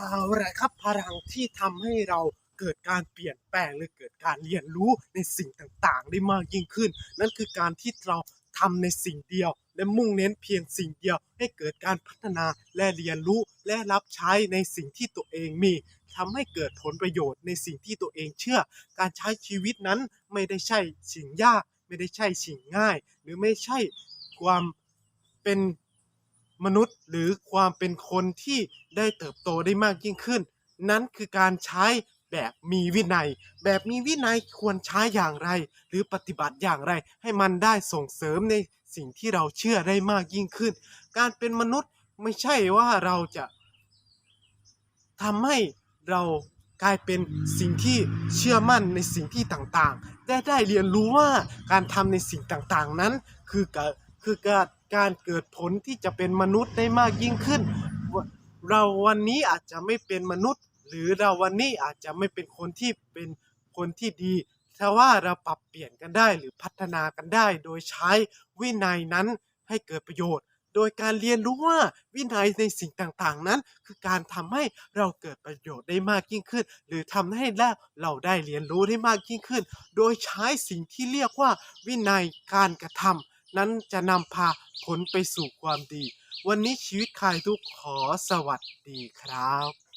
เอาละครับพลังที่ทำให้เราเกิดการเปลี่ยนแปลงหรือเกิดการเรียนรู้ในสิ่งต่างๆ ได้มากยิ่งขึ้น นั่นคือการที่เราทำในสิ่งเดียว และมุ่งเน้นเพียงสิ่งเดียวให้เกิดการพัฒนาและเรียนรู้และรับใช้ในสิ่งที่ตัวเองมีทำให้เกิดผลประโยชน์ในสิ่งที่ตัวเองเชื่อ การใช้ชีวิตนั้นไม่ได้ใช่สิ่งยาก ไม่ได้ใช่สิ่งง่าย หรือไม่ใช่ความเป็น มนุษย์หรือความเป็นคนที่ได้เติบโตได้มากยิ่งขึ้น นั้นคือการใช้แบบมีวินัย แบบมีวินัยควรใช้อย่างไร หรือปฏิบัติอย่างไร ให้มันได้ส่งเสริมในสิ่งที่เราเชื่อได้มากยิ่งขึ้น การเป็นมนุษย์ไม่ใช่ว่าเราจะทำให้เรากลายเป็นสิ่งที่เชื่อมั่นในสิ่งที่ต่างๆ ได้ได้เรียนรู้ว่าการทำในสิ่งต่างๆนั้น คือการคือการ การเกิดผลที่จะเป็นมนุษย์ได้มากยิ่งขึ้น เราวันนี้อาจจะไม่เป็นมนุษย์ หรือเราวันนี้อาจจะไม่เป็นคนที่เป็นคนที่ดีแต่ว่าเราปรับเปลี่ยนกันได้หรือพัฒนากันได้ โดยใช้วินัยนั้นให้เกิดประโยชน์ โดยการเรียนรู้ว่าวินัยในสิ่งต่างๆนั้น คือการทำให้เราเกิดประโยชน์ได้มากยิ่งขึ้น หรือทำให้เราได้เรียนรู้ได้มากยิ่งขึ้น โดยใช้สิ่งที่เรียกว่าวินัยการกระทำ นั้นจะนำพาผลไปสู่ความดี วันนี้ชีวิตใครทุกขอสวัสดีครับ